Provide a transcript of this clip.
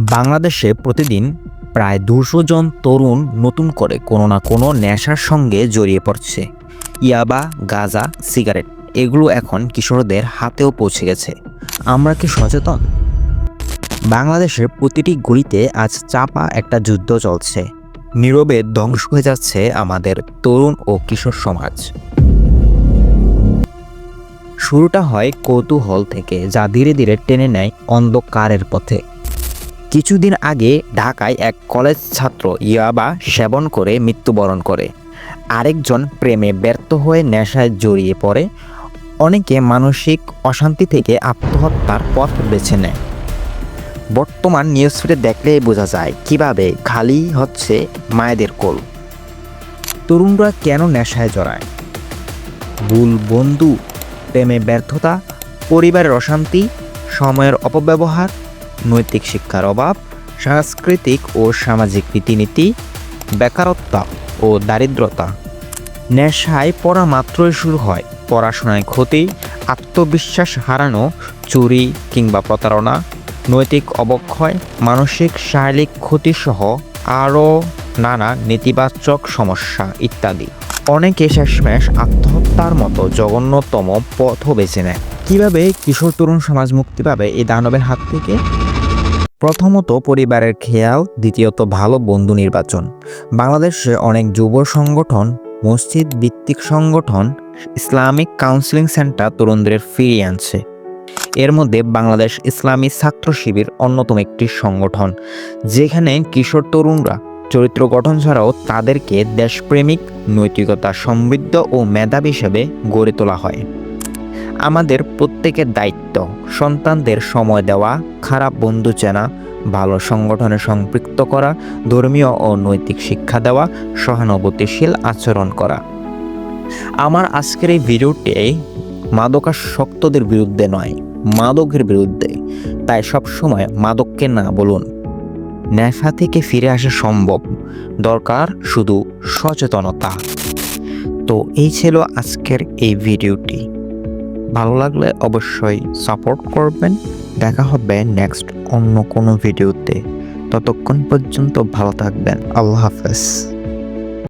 বাংলাদেশে প্রতিদিন প্রায় দুশো জন তরুণ নতুন করে কোনো না কোনো নেশার সঙ্গে জড়িয়ে পড়ছে। ইয়াবা, গাঁজা, সিগারেট, এগুলো এখন কিশোরদের হাতেও পৌঁছে গেছে। আমরা কি সচেতন? বাংলাদেশের প্রতিটি গলিতে আজ চাপা একটা যুদ্ধ চলছে। নীরবে ধ্বংস হয়ে যাচ্ছে আমাদের তরুণ ও কিশোর সমাজ। শুরুটা হয় কৌতূহল থেকে, যা ধীরে ধীরে টেনে নেয় অন্ধকারের পথে। কিছুদিন আগে ঢাকায় এক কলেজ ছাত্র ইয়াবা সেবন করে মৃত্যুবরণ করে। আরেকজন প্রেমে ব্যর্থ হয়ে নেশায় জড়িয়ে পড়ে। অনেকে মানসিক অশান্তি থেকে আত্মহত্যার পথ বেছে নেয়। বর্তমান নিউজ ফিডে দেখলেই বোঝা যায় কীভাবে খালি হচ্ছে মায়েদের কোল। তরুণরা কেন নেশায় জড়ায়? ভুল বন্ধু, প্রেমে ব্যর্থতা, পরিবারের অশান্তি, সময়ের অপব্যবহার নৈতিক শিক্ষার অভাব, সাংস্কৃতিক ও সামাজিক রীতিনীতি, বেকারত্ব ও দারিদ্রতা। নেশায় পড়া মাত্রই শুরু হয়। পড়াশোনায় ক্ষতি, আত্মবিশ্বাস হারানো, চুরি কিংবা প্রতারণা, নৈতিক অবক্ষয়, মানসিক শারীরিক ক্ষতিসহ আরও নানা নেতিবাচক সমস্যা ইত্যাদি। অনেকে শেষমেশ আত্মহত্যার মতো জঘন্যতম পথও বেছে নেয়। কীভাবে কিশোর তরুণ সমাজ মুক্তি পাবে এই দানবের হাত থেকে? প্রথমত পরিবারের খেয়াল, দ্বিতীয়ত ভালো বন্ধু নির্বাচন। বাংলাদেশে অনেক যুব সংগঠন, মসজিদ ভিত্তিক সংগঠন, ইসলামিক কাউন্সিলিং সেন্টার তরুণদের ফিরিয়ে আনছে। এর মধ্যে বাংলাদেশ ইসলামী ছাত্র শিবির অন্যতম একটি সংগঠন, যেখানে কিশোর তরুণরা চরিত্র গঠন ছাড়াও তাদেরকে দেশপ্রেমিক, নৈতিকতা সমৃদ্ধ ও মেধাবী হিসেবে গড়ে তোলা হয়। আমাদের প্রত্যেকের দায়িত্ব। সন্তানদের সময় দেওয়া, খারাপ বন্ধু চেনা, ভালো সংগঠনে সম্পৃক্ত করা, ধর্মীয় ও নৈতিক শিক্ষা দেওয়া, সহানুভূতিশীল আচরণ করা। আমার আজকের এই ভিডিওটি মাদকাসক্তদের বিরুদ্ধে নয়, মাদকের বিরুদ্ধে। তাই সবসময় মাদককে না বলুন। নেশা থেকে ফিরে আসা সম্ভব। দরকার শুধু সচেতনতা। তো এই ছিল আজকের এই ভিডিওটি। ভালো লাগলে অবশ্যই সাপোর্ট করবেন। দেখা হবে নেক্সট অন্য কোনো ভিডিওতে। ততক্ষণ পর্যন্ত ভালো থাকবেন। আল্লাহ হাফেজ।